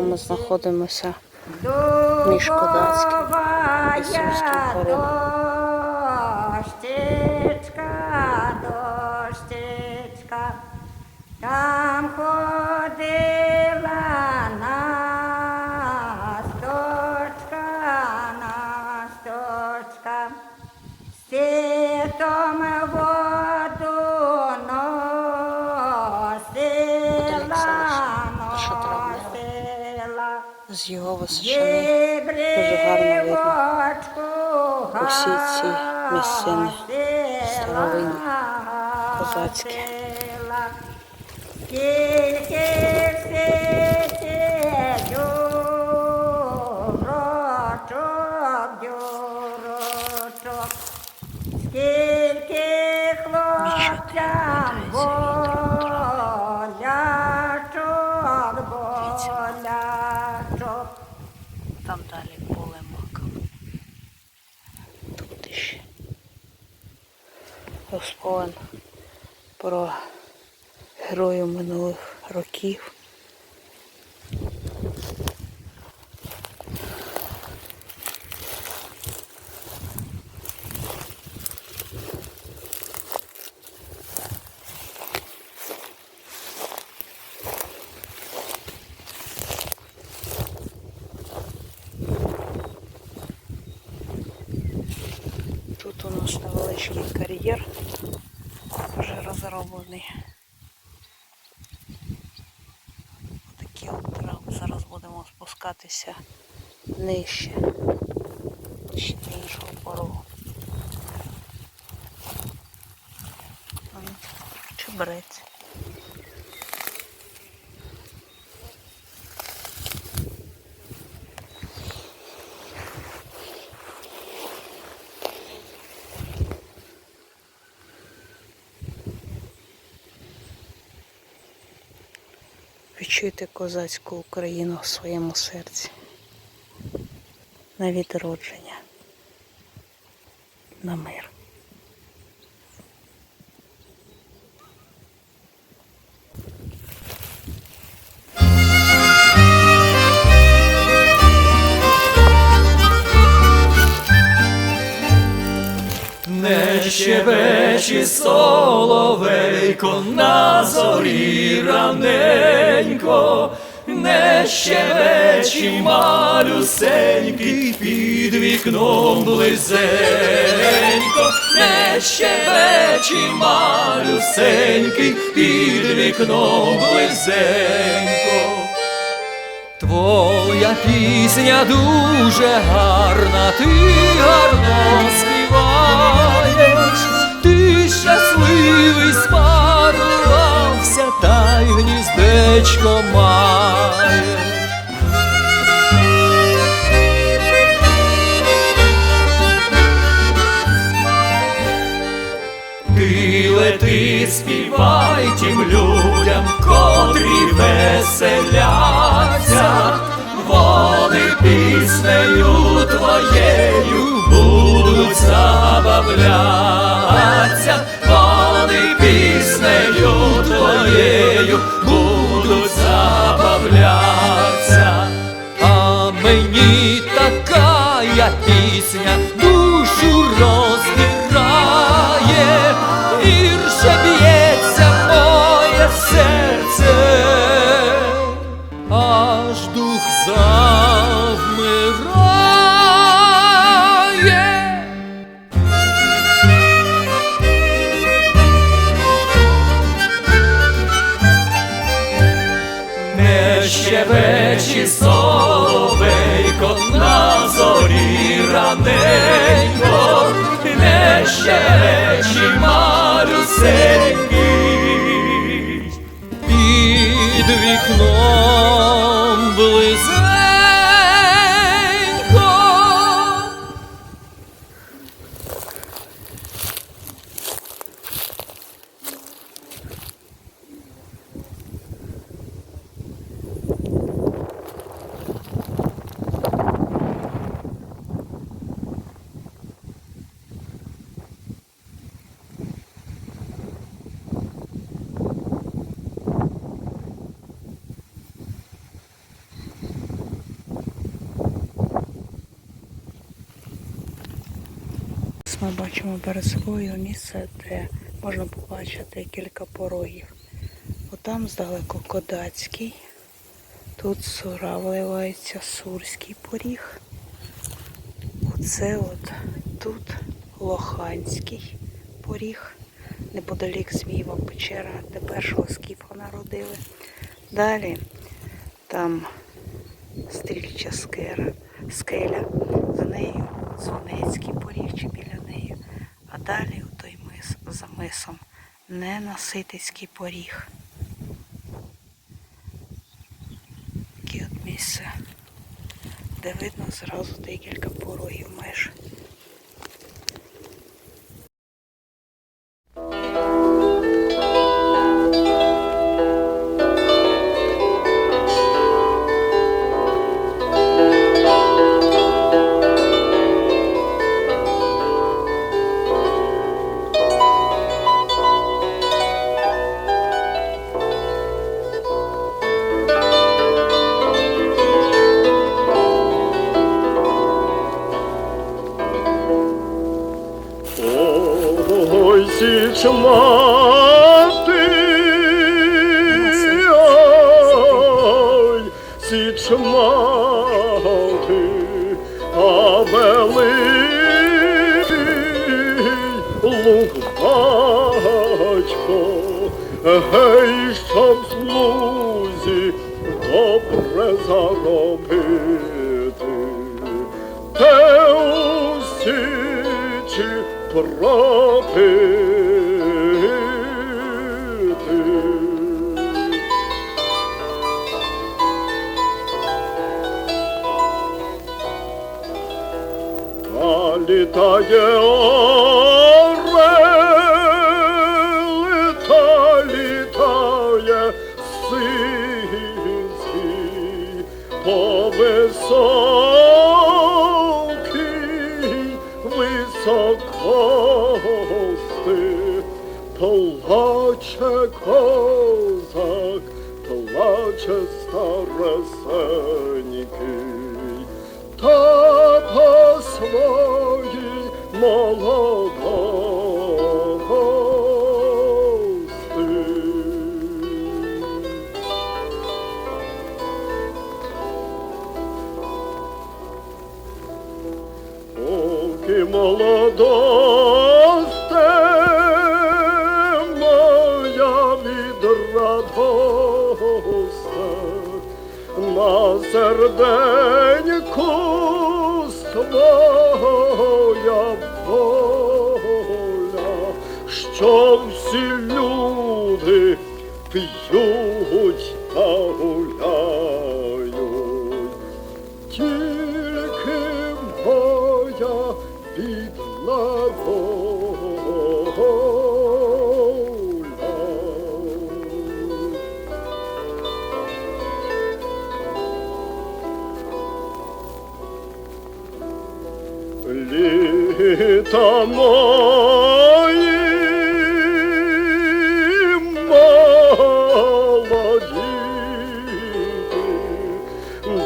з ми знаходимося між Кодацьким. Усі ці місцини старовинні, козацькі. Розповен про героїв минулих років. Тут у нас невеличкий кар'єр, вже розроблений. Такі от трави. Зараз будемо спускатися нижче, ще до іншого порогу. М, Чебрець. Відчуйте козацьку Україну в своєму серці. На відродження. На мир. Не щебечі соловейко на зорі раненько, не щебечі малюсенький під вікном близенько, не щебечі малюсенький під вікном близенько. Твоя пісня дуже гарна, ти гарно співаєш, спарувався, та й гніздечко маєш. Ти співай тим людям, котрі веселяться, вони піснею твоєю будуть забавлятися, місце, де можна побачити кілька порогів. Отам здалеку Кодацький. Тут сура виливається Сурський поріг. Оце от тут Лоханський поріг. Неподалік Змієва печера, де першого скіфа народили. Далі там стрільча скера, скеля, за нею Дзвонецький поріг чи біля неї. А далі у той мис за мисом Ненаситицький поріг. Таке от місце, де видно зразу декілька порогів меж. Гей, щоб слузі добре заробити. Те у січі пропити. Та літає козак, плаче старесенький, та по своїй молодости. Серденьку своя воля, що всі люди п'ють та Літа мої молоді,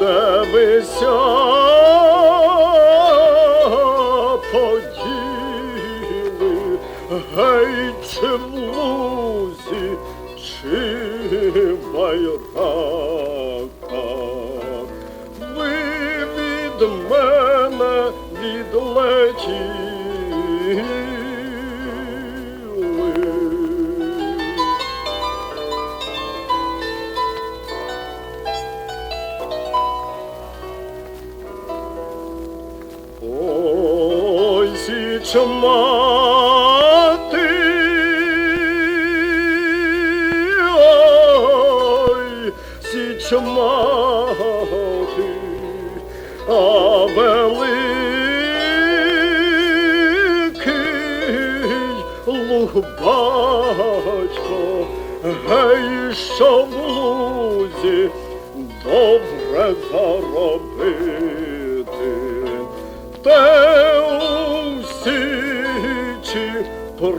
де вися поділи, гей, чи в лузі, чи січ мати, ой, січ мати, а великий луг батько, гей, що в лузі добре заробити, те у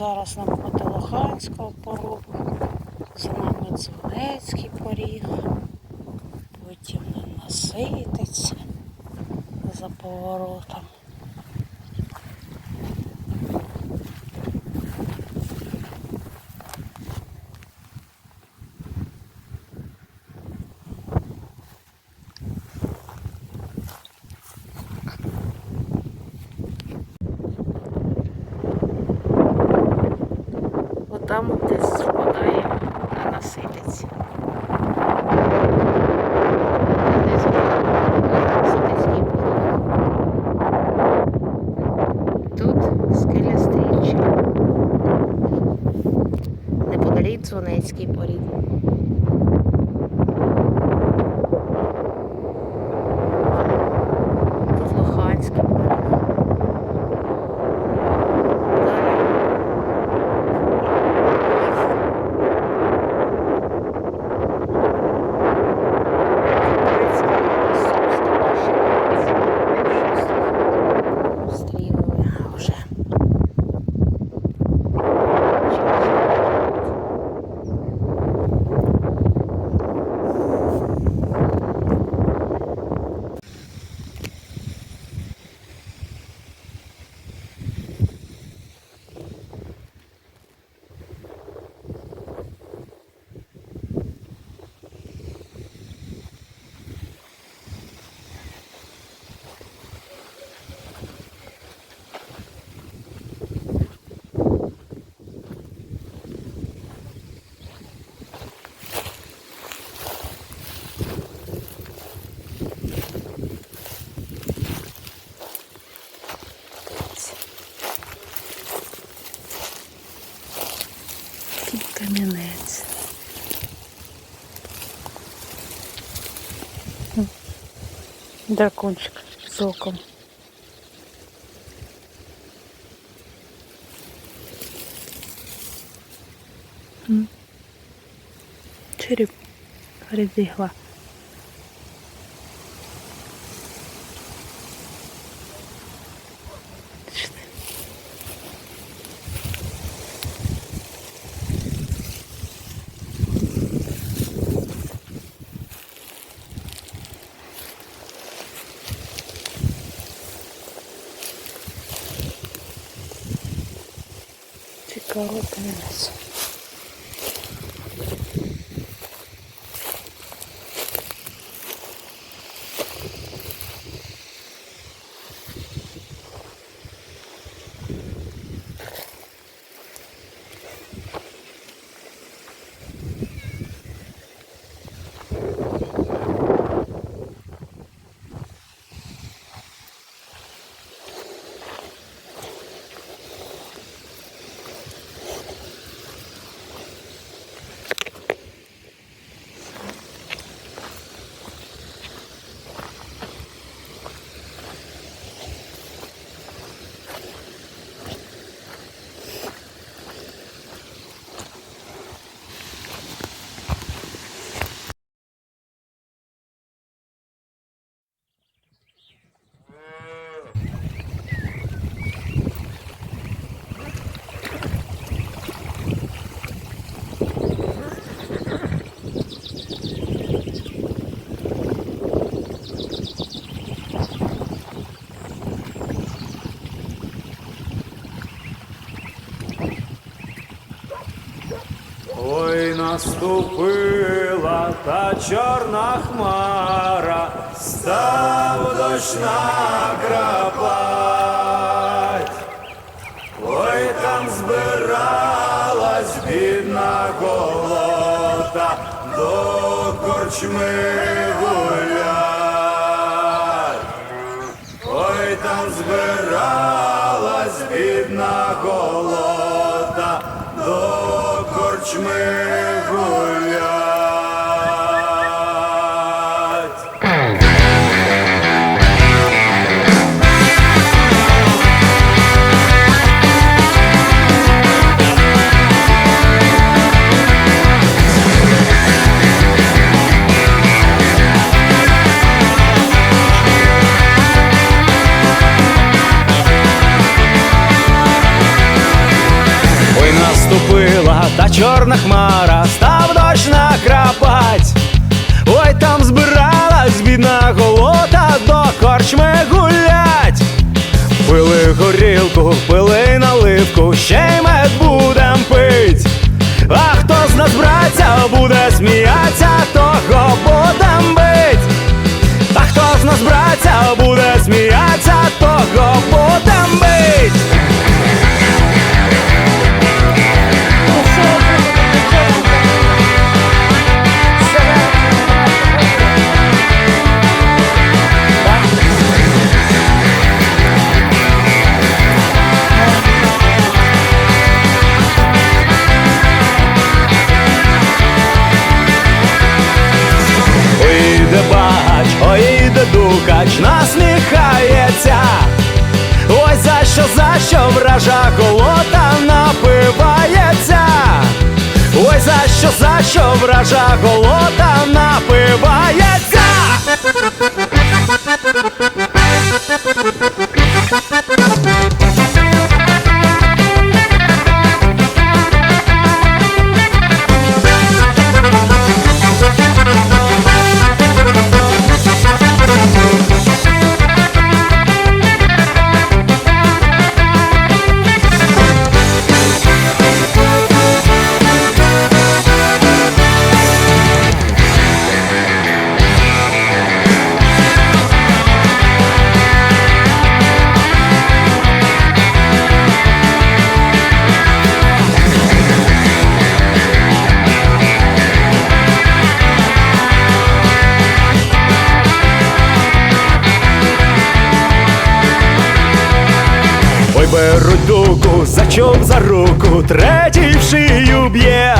Ми нам навпроти Лоханського порогу. За нами Дзвонецький поріг. Потім насититься за поворотом. Отам от десь впадає на насиліці. дракончик с соком. Череп разігла. Цікаво камінець. Наступила та чорна хмара, став дощ накрапать. Ой, там збиралась бідна голота до корчми гулять. Ой, там збиралась бідна голота до корчми чорна хмара, став дощ накрапать. Ой, там збиралась бідна голота до корчми гулять. Пили горілку, пили наливку, ще й мед будем пить. А хто з нас братця буде сміятися, того будем бить. А хто з нас братця буде сміятися, ой, насміхається. Ой, за що, за що вража голота напивається. Ой, за що, за що вража голота напивається. Третій в шию б'є.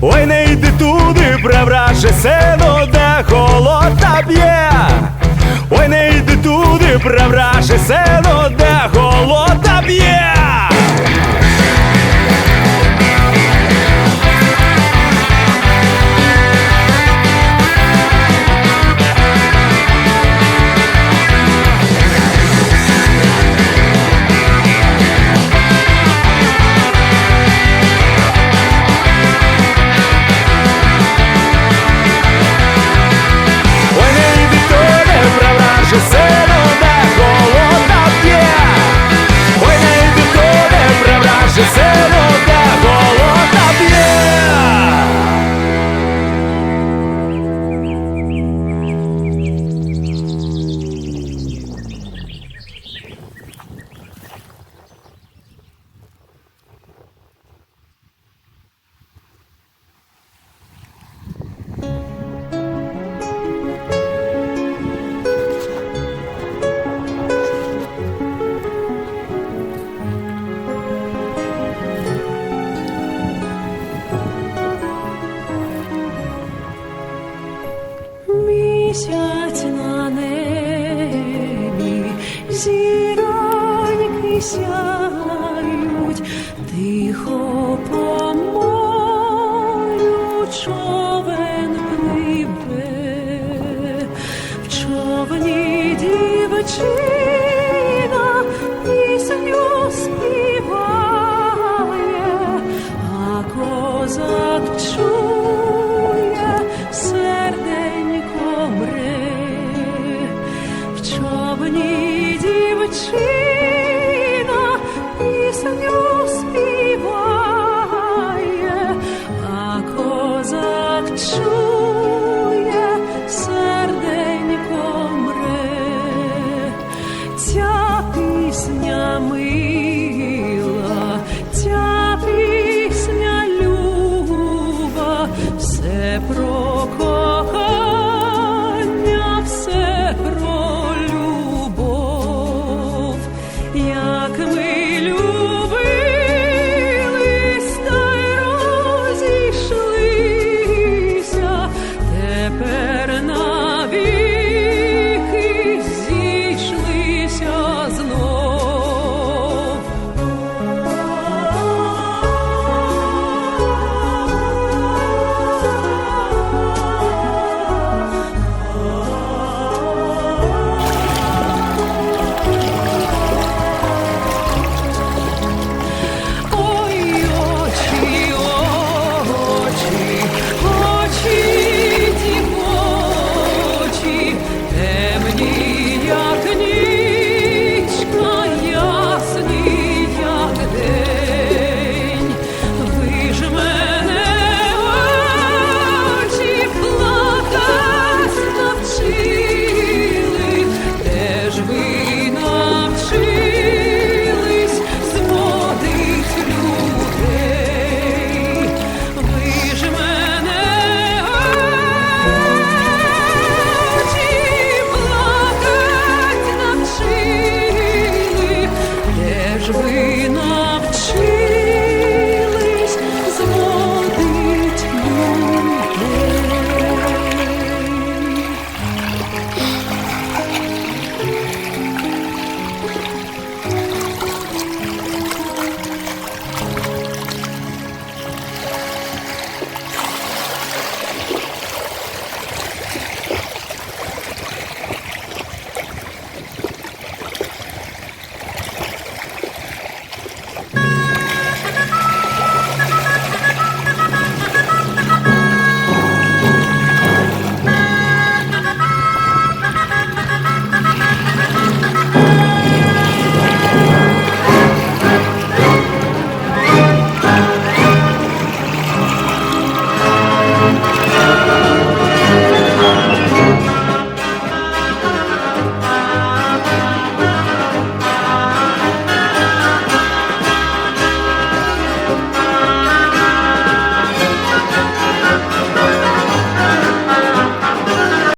Ой, не йди туди, превраже сено, де холода б'є. Ой, не йди туди, превраже сено, де